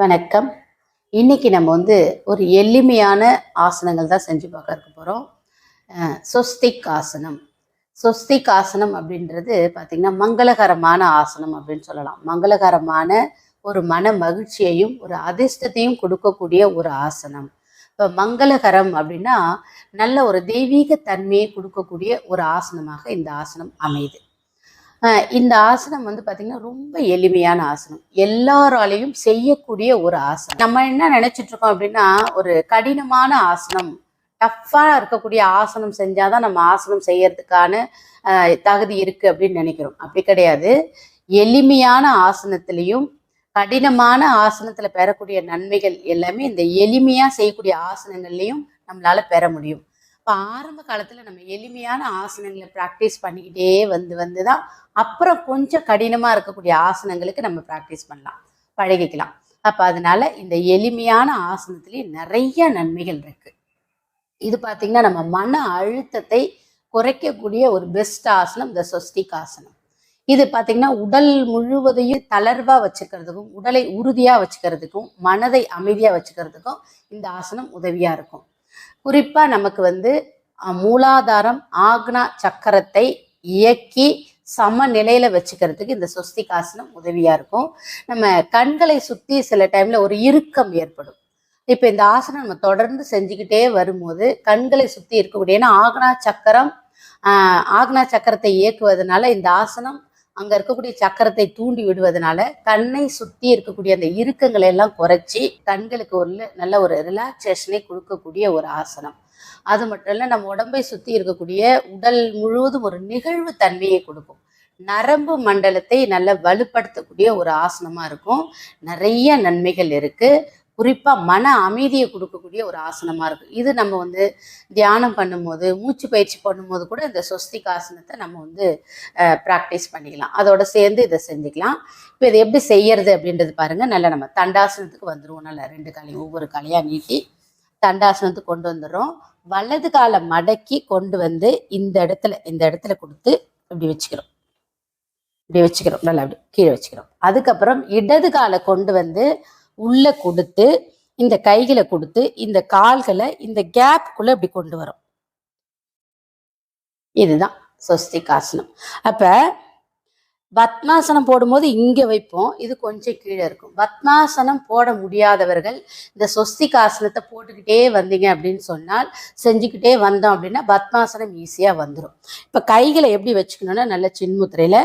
வணக்கம். இன்னைக்கு நம்ம வந்து ஒரு எளிமையான ஆசனங்கள் தான் செஞ்சு பார்க்க இருக்க போகிறோம் சொஸ்திக் ஆசனம். சொஸ்திக் ஆசனம் அப்படின்றது பார்த்திங்கன்னா மங்களகரமான ஆசனம் அப்படின்னு சொல்லலாம். மங்களகரமான ஒரு மன மகிழ்ச்சியையும் ஒரு அதிர்ஷ்டத்தையும் கொடுக்கக்கூடிய ஒரு ஆசனம். இப்போ மங்களகரம் அப்படின்னா நல்ல ஒரு தெய்வீக தன்மையை கொடுக்கக்கூடிய ஒரு ஆசனமாக இந்த ஆசனம் அமையுது. இந்த ஆசனம் வந்து பார்த்திங்கன்னா ரொம்ப எளிமையான ஆசனம். எல்லாராலையும் செய்யக்கூடிய ஒரு ஆசனம். நம்ம என்ன நினைச்சிட்டு இருக்கோம் அப்படின்னா ஒரு கடினமான ஆசனம். டஃப்பாக இருக்கக்கூடிய ஆசனம் செஞ்சாதான் நம்ம ஆசனம் செய்யறதுக்கான தகுதி இருக்கு அப்படின்னு நினைக்கிறோம். அப்படி கிடையாது. எளிமையான ஆசனத்திலையும் கடினமான ஆசனத்துல பெறக்கூடிய நன்மைகள் எல்லாமே இந்த எளிமையா செய்யக்கூடிய ஆசனங்கள்லையும் நம்மளால பெற முடியும். இப்போ ஆரம்ப காலத்தில் நம்ம எளிமையான ஆசனங்களை ப்ராக்டிஸ் பண்ணிக்கிட்டே வந்து வந்து தான் அப்புறம் கொஞ்சம் கடினமாக இருக்கக்கூடிய ஆசனங்களுக்கு நம்ம ப்ராக்டிஸ் பண்ணலாம் பழகிக்கலாம். அப்போ அதனால இந்த எளிமையான ஆசனத்திலேயே நிறைய நன்மைகள் இருக்குது இது பார்த்திங்கன்னா நம்ம மன அழுத்தத்தை குறைக்கக்கூடிய ஒரு பெஸ்ட் ஆசனம் இந்த சொஸ்டிக் ஆசனம். இது பார்த்திங்கன்னா உடல் முழுவதையும் தளர்வாக வச்சுக்கிறதுக்கும் உடலை உறுதியாக வச்சுக்கிறதுக்கும் மனதை அமைதியாக வச்சுக்கிறதுக்கும் இந்த ஆசனம் உதவியாக இருக்கும். குறிப்பாக நமக்கு வந்து மூலாதாரம் ஆக்னா சக்கரத்தை இயக்கி சம நிலையில வச்சுக்கிறதுக்கு இந்த சொஸ்திக் ஆசனம் உதவியா இருக்கும். நம்ம கண்களை சுத்தி சில டைம்ல ஒரு இறுக்கம் ஏற்படும். இப்போ இந்த ஆசனம் நம்ம தொடர்ந்து செஞ்சுக்கிட்டே வரும்போது கண்களை சுத்தி இருக்கக்கூடிய ஏன்னா ஆக்னா சக்கரம் ஆக்னா சக்கரத்தை இயக்குவதனால இந்த ஆசனம் அங்கே இருக்கக்கூடிய சக்கரத்தை தூண்டி விடுவதனால கண்ணை சுற்றி இருக்கக்கூடிய அந்த இறுக்கங்களை எல்லாம் குறைச்சி கண்களுக்கு ஒரு நல்ல ஒரு ரிலாக்ஸேஷனை கொடுக்கக்கூடிய ஒரு ஆசனம். அது மட்டும் இல்லை நம்ம உடம்பை சுற்றி இருக்கக்கூடிய உடல் முழுவதும் ஒரு நிகழ்வு தன்மையை கொடுக்கும். நரம்பு மண்டலத்தை நல்லா வலுப்படுத்தக்கூடிய ஒரு ஆசனமாக இருக்கும். நிறைய நன்மைகள் இருக்குது குறிப்பாக மன அமைதியை கொடுக்கக்கூடிய ஒரு ஆசனமாக இருக்கும் இது நம்ம வந்து தியானம் பண்ணும்போது மூச்சு பயிற்சி பண்ணும்போது கூட இந்த சொஸ்திக் ஆசனத்தை நம்ம வந்து ப்ராக்டிஸ் பண்ணிக்கலாம். அதோட சேர்ந்து இதை செஞ்சுக்கலாம். இப்போ இதை எப்படி செய்யறது அப்படின்றது பாருங்க. நல்லா நம்ம தண்டாசனத்துக்கு வந்துடுவோம் நல்லா ரெண்டு காலையும் ஒவ்வொரு காலையாக நீட்டி தண்டாசனத்துக்கு கொண்டு வந்துடுறோம். வலது காலை மடக்கி கொண்டு வந்து இந்த இடத்துல இந்த இடத்துல கொடுத்து இப்படி வச்சுக்கிறோம். இப்படி வச்சுக்கிறோம். நல்லா அப்படி கீழே வச்சுக்கிறோம். அதுக்கப்புறம் இடது காலை கொண்டு வந்து உள்ள கொடுத்து இந்த கைகளை கொடுத்து இந்த கால்களை இந்த கேப்புக்குள்ள இப்படி கொண்டு வரும். இதுதான் சொஸ்திகாசனம் அப்போ அப்ப பத்மாசனம் போடும்போது இங்க வைப்போம் இது கொஞ்சம் கீழே இருக்கும். பத்மாசனம் போட முடியாதவர்கள் இந்த சொஸ்திகாசனத்தை போட்டுக்கிட்டே வந்தீங்க அப்படின்னு சொன்னால் செஞ்சுக்கிட்டே வந்தோம் அப்படின்னா பத்மாசனம் ஈஸியா வந்துடும் இப்ப கைகளை எப்படி வச்சுக்கணும்னா நல்ல சின்முத்திரையில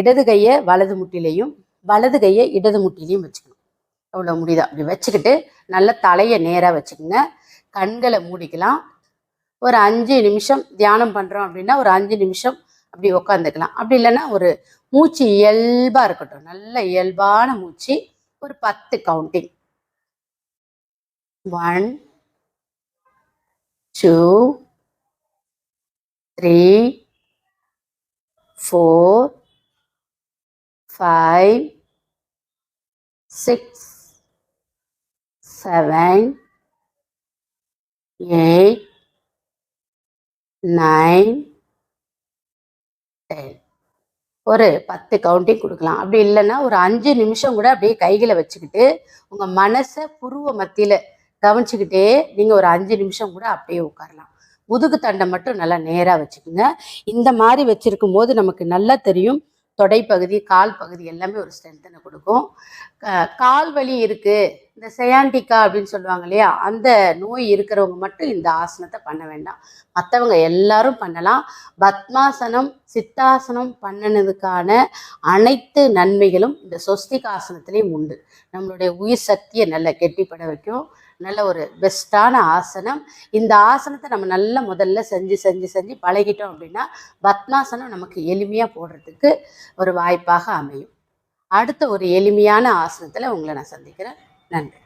இடது கையை வலது முட்டிலையும் வலது கையை இடது முட்டிலையும் வச்சுக்கணும். அவ்வளோ முடிதா அப்படி வச்சுக்கிட்டு நல்ல தலையை நேராக வச்சுக்கோங்க. கண்களை மூடிக்கலாம். ஒரு அஞ்சு நிமிஷம் தியானம் பண்ணுறோம் அப்படின்னா ஒரு அஞ்சு நிமிஷம் அப்படி உக்காந்துக்கலாம். அப்படி இல்லைன்னா ஒரு மூச்சு இயல்பாக இருக்கட்டும். நல்ல இயல்பான மூச்சு ஒரு பத்து counting one two three four five six seven eight nine ten ஒரு பத்து கவுண்டிங் கொடுக்கலாம். அப்படி இல்லைன்னா ஒரு அஞ்சு நிமிஷம் கூட அப்படியே கைகளை வச்சுக்கிட்டு உங்கள் மனசை புருவ மத்தியில் கவனிச்சுக்கிட்டே நீங்கள் ஒரு அஞ்சு நிமிஷம் கூட அப்படியே உட்காரலாம். முதுகு தண்டை மட்டும் நல்லா நேராக வச்சுக்கோங்க. இந்த மாதிரி வச்சுருக்கும் போது நமக்கு நல்லா தெரியும். தொடைப்பகுதி கால் பகுதி எல்லாமே ஒரு ஸ்ட்ரென்த்தனை கொடுக்கும். க- கால் வலி இருக்குது இந்த செயாண்டிக்கா அப்படின்னு சொல்லுவாங்க இல்லையா? அந்த நோய் இருக்கிறவங்க மட்டும் இந்த ஆசனத்தை பண்ண வேண்டாம். மற்றவங்க எல்லாரும் பண்ணலாம். பத்மாசனம் சித்தாசனம் பண்ணினதுக்கான அனைத்து நன்மைகளும் இந்த சொஸ்திக் ஆசனத்திலையும் உண்டு. நம்மளுடைய உயிர் சக்தியை நல்லா கெட்டிப்பட வைக்கும். நல்ல ஒரு பெஸ்ட்டான ஆசனம். இந்த ஆசனத்தை நம்ம நல்ல முதல்ல செஞ்சு செஞ்சு செஞ்சு பழகிட்டோம் அப்படின்னா பத்மாசனம் நமக்கு எளிமையாக போடுறதுக்கு ஒரு வாய்ப்பாக அமையும். அடுத்த ஒரு எளிமையான ஆசனத்தில் உங்களை நான் சந்திக்கிறேன். நன்றி.